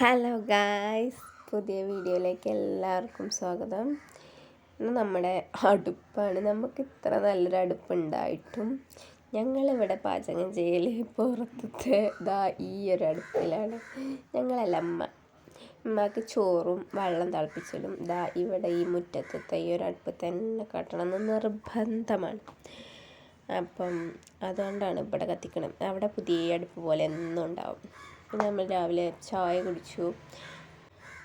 Hello guys പുതിയ വീഡിയോയിലേക്ക് എല്ലാവർക്കും സ്വാഗതം. ഇന്ന് നമ്മുടെ അടുപ്പാണ്. നമുക്ക് ഇത്ര നല്ലൊരു അടുപ്പുണ്ടായിട്ടും ഞങ്ങളിവിടെ പാചകം ചെയ്യൽ പുറത്തത്തെ ഇതാ ഈ ഒരു അടുപ്പിലാണ്. ഞങ്ങളല്ല അമ്മ അമ്മയ്ക്ക് ചോറും വെള്ളം തിളപ്പിച്ചിടും ഇതാ ഇവിടെ ഈ മുറ്റത്തെ ഈ ഒരു അടുപ്പ് തന്നെ കട്ടണമെന്ന് നിർബന്ധമാണ്. അപ്പം അതുകൊണ്ടാണ് ഇവിടെ കത്തിക്കണം അവിടെ പുതിയ അടുപ്പ് പോലെ എന്നും ഉണ്ടാവും. പിന്നെ നമ്മൾ രാവിലെ ചായ കുടിച്ചു.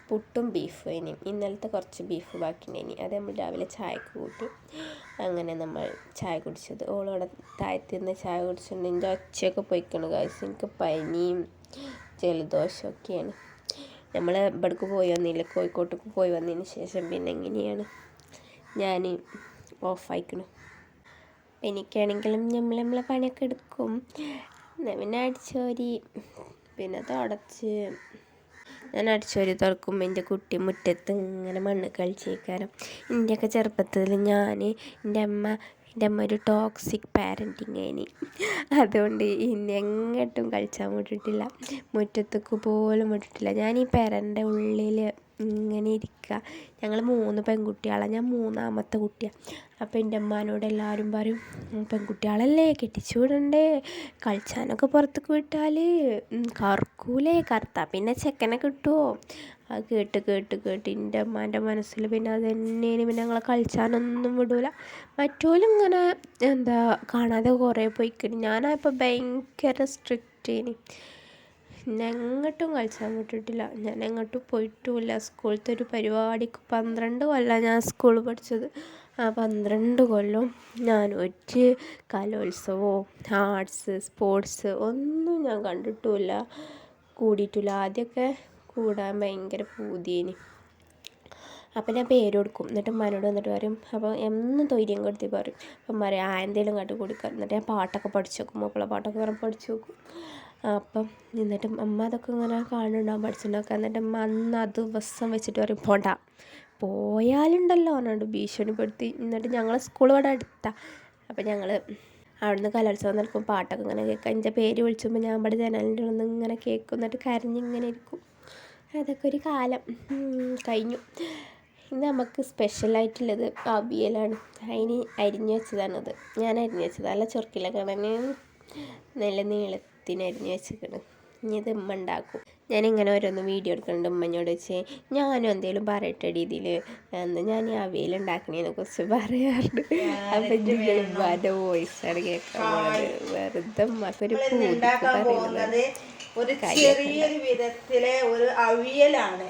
പുട്ടും ബീഫും ഇനി. ഇന്നലത്തെ കുറച്ച് ബീഫ് ബാക്കിയുണ്ടായിനി. അത് നമ്മൾ രാവിലെ ചായക്ക് കൂട്ടി. അങ്ങനെ നമ്മൾ ചായ കുടിച്ചത്. ഓളോടെ താഴത്തിൽ നിന്ന് ചായ കുടിച്ചിട്ടുണ്ട്. എന്റെ ഒച്ചയൊക്കെ പോയിക്കണം കാശ് എനിക്ക് പനിയും ജലദോഷമൊക്കെയാണ്. നമ്മൾ ഇവിടേക്ക് പോയി വന്നില്ല. കോഴിക്കോട്ടേക്ക് പോയി വന്നതിന് ശേഷം പിന്നെ എങ്ങനെയാണ് ഞാൻ ഓഫായിക്കണം. എനിക്കാണെങ്കിലും നമ്മൾ നമ്മളെ പണിയൊക്കെ എടുക്കും. പിന്നെ അടിച്ചോരി. പിന്നെ തുടച്ച്. ഞാൻ അടിച്ചോരി തുറക്കുമ്പോൾ എന്റെ കുട്ടി മുറ്റത്ത് ഇങ്ങനെ മണ്ണ് കളിച്ചേക്കാരം. എന്റെയൊക്കെ ചെറുപ്പത്തിൽ ഞാൻ എന്റെ അമ്മ എന്റെ അമ്മ ഒരു ടോക്സിക് പാരന്റിങ് ആയിനി. അതുകൊണ്ട് ഇനി എങ്ങോട്ടും കളിച്ചാൻ വിട്ടിട്ടില്ല. മുറ്റത്തേക്ക് പോലും വിട്ടിട്ടില്ല. ഞാൻ ഈ പേരന്റെ ഉള്ളിൽ ഇങ്ങനെ ഇരിക്കുക ഞങ്ങൾ മൂന്ന് പെൺകുട്ടികളാണ് ഞാൻ മൂന്നാമത്തെ കുട്ടിയാണ് അപ്പോൾ എന്റെ അമ്മാനോട് എല്ലാവരും പറയും പെൺകുട്ടികളല്ലേ കെട്ടിച്ചു വിടണ്ടേ? കളിച്ചാനൊക്കെ പുറത്തേക്ക് വിട്ടാൽ കറക്കൂലേ? കറുത്താൽ പിന്നെ ചെക്കനെ കിട്ടുമോ അത് കേട്ട് കേട്ട് കേട്ട് എന്റെ അമ്മാന്റെ മനസ്സിൽ പിന്നെ അത് തന്നെയാണ് പിന്നെ ഞങ്ങളെ കളിച്ചാനൊന്നും വിടൂല. മറ്റോലും ഇങ്ങനെ എന്താ കാണാതെ കുറേ പോയിക്കണി. ഞാനപ്പോൾ ഭയങ്കര സ്ട്രിക്റ്റ് ഇനി എന്നെ എങ്ങോട്ടും കളിച്ചാൻ വിട്ടിട്ടില്ല. ഞാൻ എങ്ങോട്ടും പോയിട്ടുമില്ല സ്കൂളത്തെ ഒരു പരിപാടിക്ക് പന്ത്രണ്ട് കൊല്ലം ഞാൻ സ്കൂളിൽ പഠിച്ചത്. ആ പന്ത്രണ്ട് കൊല്ലം ഞാൻ ഒരു കലോത്സവമോ ആർട്സ് സ്പോർട്സ് ഒന്നും ഞാൻ കണ്ടിട്ടുമില്ല കൂടിയിട്ടില്ല. ആദ്യമൊക്കെ കൂടാൻ ഭയങ്കര പൂതിയേനി. അപ്പം ഞാൻ പേര് കൊടുക്കും. എന്നിട്ട് ഉമ്മാനോട് വന്നിട്ട് പറയും അപ്പോൾ എന്നും തൊയ്ര്യം കൊടുത്തി പറയും. അപ്പം പറയും ആ എന്തെങ്കിലും കണ്ടു കൊടുക്കാം. എന്നിട്ട് ഞാൻ പാട്ടൊക്കെ പഠിച്ചു നോക്കും മക്കളെ പാട്ടൊക്കെ പറഞ്ഞ് പഠിച്ചു നോക്കും അപ്പം എന്നിട്ട് അമ്മ അതൊക്കെ ഇങ്ങനെ കാണുന്നുണ്ടാവും പഠിച്ചിട്ടുണ്ടാവും. എന്നിട്ട് അമ്മ അന്ന് ആ ദിവസം വെച്ചിട്ട് പറയും പോണ്ട. പോയാലുണ്ടല്ലോ പറഞ്ഞുകൊണ്ട് ഭീഷണിപ്പെടുത്തി. എന്നിട്ട് ഞങ്ങൾ സ്കൂൾ ഇവിടെ അടുത്താണ് അപ്പം ഞങ്ങൾ അവിടുന്ന് കലോത്സവം നടക്കും പാട്ടൊക്കെ ഇങ്ങനെ കേൾക്കാം. എന്റെ പേര് വിളിച്ചുമ്പോൾ ഞാൻ ഇവിടെ ജനലിന്റെ ഉള്ളിൽ നിന്ന് ഇങ്ങനെ കേൾക്കും. എന്നിട്ട് കരഞ്ഞിങ്ങനെ ഇരിക്കും. അതൊക്കെ ഒരു കാലം. കഴിഞ്ഞു. ഇന്ന് നമുക്ക് സ്പെഷ്യലായിട്ടുള്ളത് അവിയലാണ്. അതിന് അരിഞ്ഞു വെച്ചതാണത്. ഞാൻ അരിഞ്ഞു വെച്ചത്. അല്ല ചൊറുക്കിലൊക്കെ നല്ല നീളത്തിന് അരിഞ്ഞു വെച്ചിരിക്കണം. ഇനി ഇത് ഉമ്മ ഉണ്ടാക്കും. ഞാനിങ്ങനെ ഓരോന്ന് വീഡിയോ എടുക്കുന്നുണ്ട് ഉമ്മനോട് വെച്ച്. ഞാനും എന്തെങ്കിലും പറയട്ടെ രീതിയിൽ എന്ന് ഞാൻ ഈ അവയിൽ ഉണ്ടാക്കണേന്ന് കുറച്ച് പറയാറുണ്ട്. അപ്പം ഉമ്മാന്റെ വോയിസാണ് കേൾക്കാൻ പോണത്. വെറുതെ ഉമ്മക്കൊരു പൂതിക്ക് പറയുന്നത് ഒരു ചെറിയൊരു വിധത്തിലെ ഒരു അവിയലാണ്.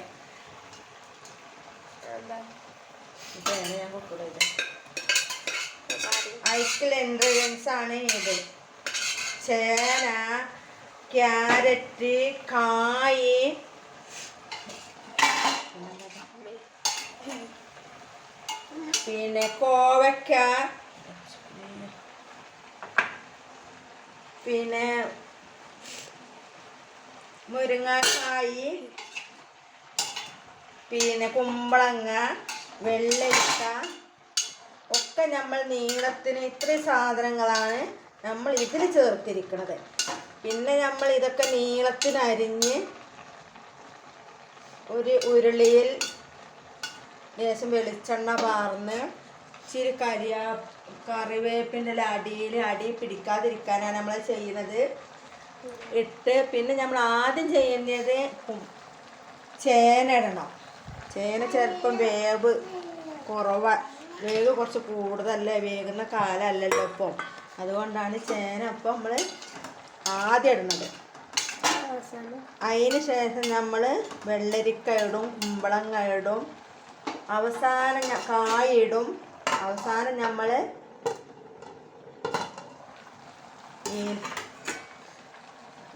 ഐക്കിൾ എൻട്രൻസ് ആണ് ഇത്. ചേന ക്യാരറ്റ് കായ്. പിന്നെ കോവയ്ക്ക. പിന്നെ മുരിങ്ങക്കായി. പിന്നെ കുമ്പളങ്ങ വെള്ളരിക്ക. ഒക്കെ നമ്മൾ നീളത്തിന് ഇത്രയും സാധനങ്ങളാണ് നമ്മൾ ഇതിൽ ചേർത്തിരിക്കുന്നത് പിന്നെ നമ്മൾ ഇതൊക്കെ നീളത്തിനരിഞ്ഞ് ഒരു ഉരുളിയിൽ ലേശം വെളിച്ചെണ്ണ പാർന്ന് ഇച്ചിരി കരിയാ കറിവേപ്പിന്റെ അടിയിൽ അടി പിടിക്കാതിരിക്കാനാണ് നമ്മൾ ചെയ്യുന്നത്. ഇട്ട് പിന്നെ നമ്മൾ ആദ്യം ചെയ്യുന്നത് ചേന ഇടണം. ചേന ചിലപ്പം വേവ് കുറവാണ് വേവ് കുറച്ച് കൂടുതലല്ലേ? വേകുന്ന കാലമല്ലല്ലോ ഇപ്പം. അതുകൊണ്ടാണ് ചേന അപ്പം നമ്മൾ ആദ്യം ഇടുന്നത്. അതിന് ശേഷം നമ്മൾ വെള്ളരിക്ക ഇടും കുമ്പളങ്ങ ഇടും അവസാനം കായ ഇടും അവസാനം നമ്മൾ ഈ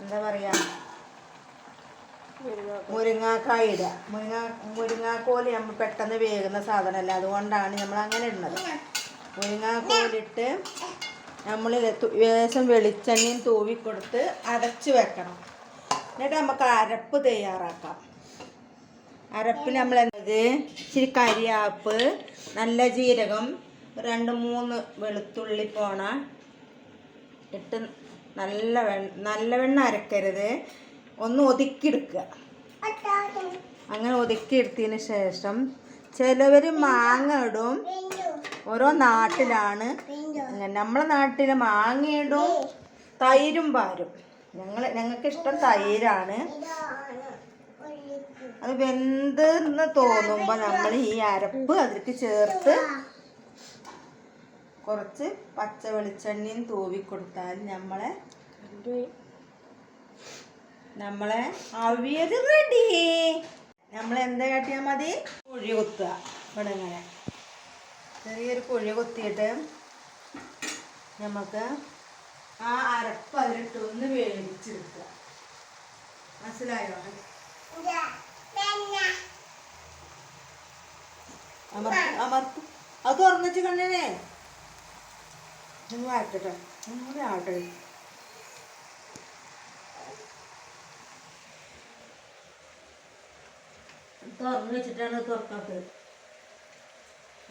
എന്താ പറയുക മുരിങ്ങാക്കായ. ഇടുക. മുരിങ്ങ മുരിങ്ങാക്കോൽ നമ്മൾ പെട്ടെന്ന് വേകുന്ന സാധനമല്ല? അതുകൊണ്ടാണ് നമ്മൾ അങ്ങനെ ഇടുന്നത് മുരിങ്ങാക്കോലിട്ട് നമ്മൾ ലേശം വെളിച്ചെണ്ണയും തൂവി കൊടുത്ത് അടച്ച് വെക്കണം. എന്നിട്ട് നമുക്ക് അരപ്പ് തയ്യാറാക്കാം. അരപ്പിൽ നമ്മൾ എന്നത് ഇച്ചിരി കരിയാപ്പ് നല്ല ജീരകം രണ്ട് മൂന്ന് വെളുത്തുള്ളി പോണ ഇട്ട് നല്ല വെണ്ണ നല്ല വെണ്ണ അരക്കരുത്. ഒന്ന് ഒതുക്കിയെടുക്കുക. അങ്ങനെ ഒതുക്കിയെടുത്തതിന് ശേഷം ചിലവർ മാങ്ങ ഇടും. ഓരോ നാട്ടിലാണ്. നമ്മളെ നാട്ടിൽ മാങ്ങയിടും തൈരും പാരും. ഞങ്ങൾ ഞങ്ങൾക്ക് ഇഷ്ടം തൈരാണ്. അത് വെന്തെന്ന് തോന്നുമ്പോൾ നമ്മൾ ഈ അരപ്പ് അതിലേക്ക് ചേർത്ത് കുറച്ച് പച്ച വെളിച്ചെണ്ണയും തൂവി കൊടുത്താൽ നമ്മളെ നമ്മളെ അവിയൽ റെഡി നമ്മൾ എന്താ കാട്ടിയാൽ മതി? കുഴി കുത്തുക. ചെറിയൊരു കുഴി കുത്തിയിട്ട് നമുക്ക് ആ അരപ്പ് അതിലിട്ട് ഒന്ന് വേവിച്ചെടുക്കുക. മനസ്സിലായോ? അത് തുറന്നിട്ട് കണ്ണനെ. ആട്ടട്ടെ നിങ്ങൾ ആട്ടെ തുറന്നു വെച്ചിട്ടാണ് തുറക്കാത്തത്.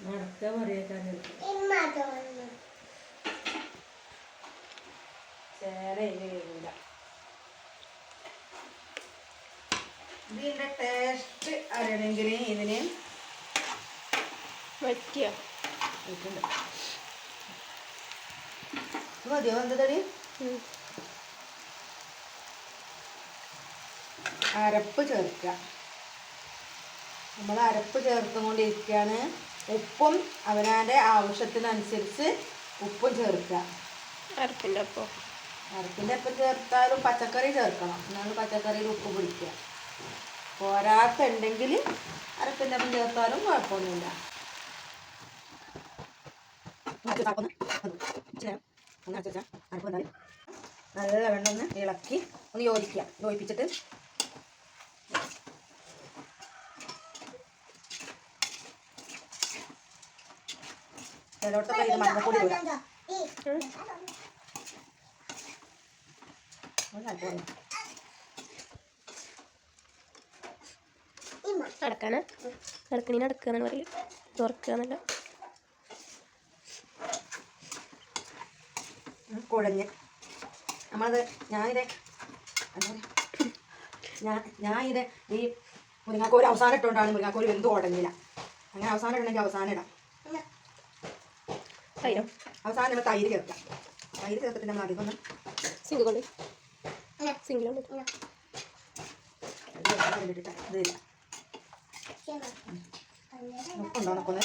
നടക്കാൻ പറയേക്കാനായിട്ട് ചേര വരില്ല ഇതിന്റെ ടേസ്റ്റ് അറിയണമെങ്കിൽ ഇതിന്. ഇത് മതിയോ? എന്ത് തടി? അരപ്പ് ചേർക്കുക. നമ്മൾ അരപ്പ് ചേർത്തുകൊണ്ടിരിക്കുകയാണ്. ഉപ്പും അവനാന്റെ ആവശ്യത്തിനനുസരിച്ച് ഉപ്പും ചേർക്കുക. അരപ്പിന്റെ അപ്പം അരപ്പിന്റെ അപ്പം ചേർത്താലും പച്ചക്കറി ചേർക്കണം. എന്നാലും പച്ചക്കറിയിൽ ഉപ്പ് പിടിക്കുക. പോരാത്തുണ്ടെങ്കിൽ അരപ്പിന്റെ അപ്പം ചേർത്താലും കുഴപ്പമൊന്നുമില്ല. നല്ല വെള്ളം ഒന്ന് ഇളക്കി ഒന്ന് യോജിക്കുക. യോജിപ്പിച്ചിട്ട് ചിലയിടത്തൊക്കെ ഇത് മഞ്ഞപ്പൊടി ഇടാം. അടക്കാനാ അടക്കണീന് അടക്കുക എന്നാണ് പറയൽ. തുറക്കുക എന്നല്ല കുഴഞ്ഞ്. നമ്മളത് ഞാനിത് എന്താ ഞാൻ ഇത് ഈ മുരിങ്ങാക്കോര് അവസാനം ഇട്ടുകൊണ്ടാണ് മുരിങ്ങാക്കോര് വെന്ത് ഉടഞ്ഞില്ല അങ്ങനെ അവസാനം ഇടണമെങ്കിൽ അവസാനം ഇടാം. തൈരോ. അവസാനം നമ്മൾ തൈര് ചേർക്കാം. തൈര് ചേർത്തിട്ട് നമ്മൾ അധികം ഒന്ന് സിങ്ക് കൊണ്ട്. സിംഗിൾ കൊണ്ട്. ഇതില്ല ഉപ്പുണ്ടോ നമുക്കൊന്ന്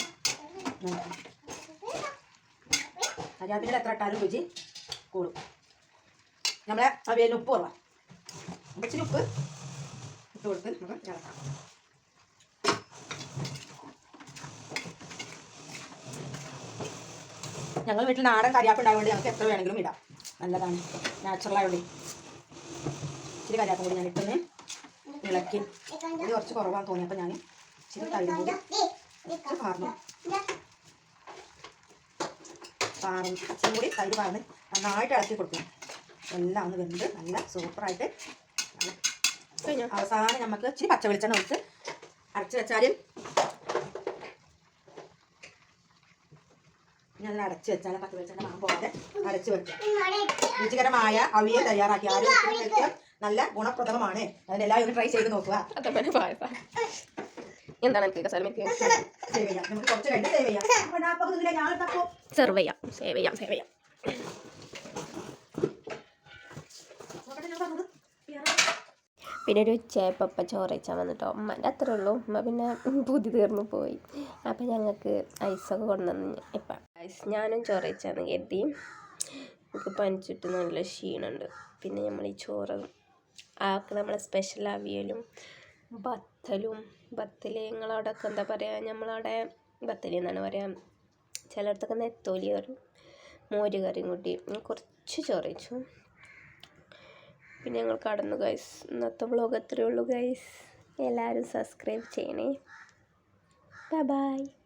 നോക്കാം കരിയാപ്പിന്റെ എത്ര ഇട്ടാലും രുചി കൂടും. നമ്മളെ അവയിൽ ഉപ്പ് കുറവാണ് ഇച്ചിരി ഉപ്പ് ഇട്ട് കൊടുത്ത് നമുക്ക് ഇളക്കാം. ഞങ്ങൾ വീട്ടിൽ നാടൻ കരിയാപ്പുണ്ടായതുകൊണ്ട് ഞങ്ങൾക്ക് എത്ര വേണമെങ്കിലും ഇടാം. നല്ലതാണ്. നാച്ചുറൽ ആയതുകൊണ്ട് ഇച്ചിരി കരിയാപ്പം കൂടി ഞാൻ ഇട്ടൊന്ന് ഇളക്കി. ഇത് കുറച്ച് കുറവാണെന്ന് തോന്നിയപ്പോൾ ഞാൻ ഇച്ചിരി തൈരും കൂടി പാർന്നു. പാർന്ന്. ഇച്ചിരി കൂടി തൈര് പാർന്ന് നന്നായിട്ട് ഇളക്കി കൊടുക്കണം. എല്ലാം ഒന്ന് വെന്ത് നല്ല സൂപ്പറായിട്ട് അവസാനം നമുക്ക് ഇച്ചിരി പച്ച വെളിച്ചെണ്ണ ഒഴിച്ച് അരച്ച് വെച്ചാലും ഞാൻ അടച്ചു വെച്ചാൽ പത്ത് വെളിച്ചെണ്ണ മാം പോലെ അടച്ചു വെക്കാം രുചികരമായ അവിയെ തയ്യാറാക്കി. ആരോഗ്യത്തിന് നല്ല ഗുണപ്രദമാണ്. അതിനെല്ലാവരും ട്രൈ ചെയ്ത് നോക്കുക. എന്താണ് എനിക്ക് സെർവ് ചെയ്യാം. സേവ് ചെയ്യാം. സേവ് ചെയ്യാം പിന്നെ ഒരു ഉച്ചയപ്പ ചോറയിച്ചാൽ വന്നിട്ടോ. ഉമ്മന്റെ അത്രേ ഉള്ളൂ. ഉമ്മ പിന്നെ പുതി തീർന്നു പോയി. അപ്പം ഞങ്ങൾക്ക് ഐസൊക്കെ കൊണ്ടുവന്ന് ഇപ്പം ഐസ് ഞാനും ചോറയിച്ചാന്ന് കരുതി. എനിക്ക് പനിച്ചിട്ട് നല്ല ക്ഷീണമുണ്ട് പിന്നെ നമ്മൾ ഈ ചോറ് ആക്ക് നമ്മളെ സ്പെഷ്യൽ അവിയലും ബത്തലും ബത്തൽ നിങ്ങളവിടെയൊക്കെ എന്താ പറയുക നമ്മളവിടെ ബത്തലി എന്നാണ് പറയുക ചിലയിടത്തൊക്കെ നെത്തോലി കറി മോര് കറിയും കൂട്ടി കുറച്ച് ചോറയിച്ചു പിന്നെ ഞങ്ങൾ കടന്നു ഗൈസ് ഇന്നത്തെ വ്ളോഗ് അത്രയേ ഉള്ളൂ ഗൈസ് എല്ലാവരും സബ്സ്ക്രൈബ് ചെയ്യണേ. Bye bye